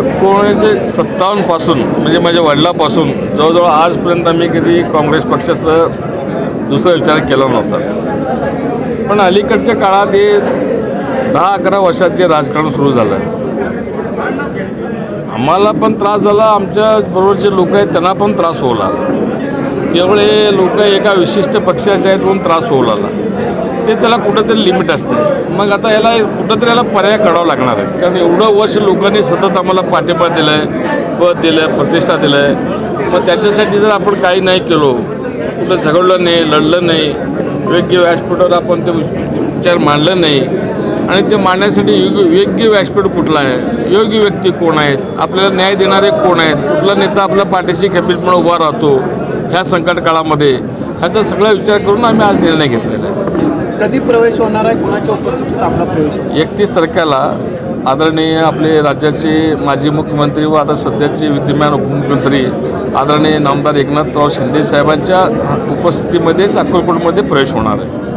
एकोणीसशे सत्तावन्नपासून म्हणजे माझ्या वडिलापासून जवळजवळ आजपर्यंत मी कधी काँग्रेस पक्षाचं दुसरा विचार केला नव्हता. पण अलीकडच्या काळात हे दहा अकरा वर्षात जे राजकारण सुरू झालं. आम्हाला पण त्रास झाला आमच्या बरोबरचे लोक आहेत त्यांना पण त्रास होऊ लागला. केवळ हे लोक एका विशिष्ट पक्षाचे आहेत म्हणून त्रास होऊ लागला. ते त्याला कुठंतरी लिमिट असते. मग आता याला कुठंतरी याला पर्याय काढावा लागणार आहे. कारण एवढं वर्ष लोकांनी सतत आम्हाला पाठिंबा दिला आहे पद दिलं आहे प्रतिष्ठा दिलं आहे मग त्याच्यासाठी जर आपण काही नाही केलो कुठं झगडलं नाही लढलं नाही योग्य व्यासपीठावर आपण ते विचार मांडलं नाही आणि ते मांडण्यासाठी योग्य योग्य व्यासपीठ कुठला आहे? योग्य व्यक्ती कोण आहेत? आपल्याला न्याय देणारे कोण आहेत? कुठला नेता आपल्या पाठीशी खंबीरपणे उभा राहतो? ह्या संकट काळामध्ये ह्याचा सगळा विचार करून आम्ही आज निर्णय घेतलेला आहे. कधी प्रवेश होणार आहे? कोणाच्या उपस्थितीत आपला प्रवेश एकतीस तारखेला आदरणीय आपले राज्याचे माजी मुख्यमंत्री व आता सध्याचे विद्यमान उपमुख्यमंत्री आदरणीय नामदार एकनाथराव शिंदे साहेबांच्या उपस्थितीमध्येच अक्कलकोटमध्ये प्रवेश होणार आहे.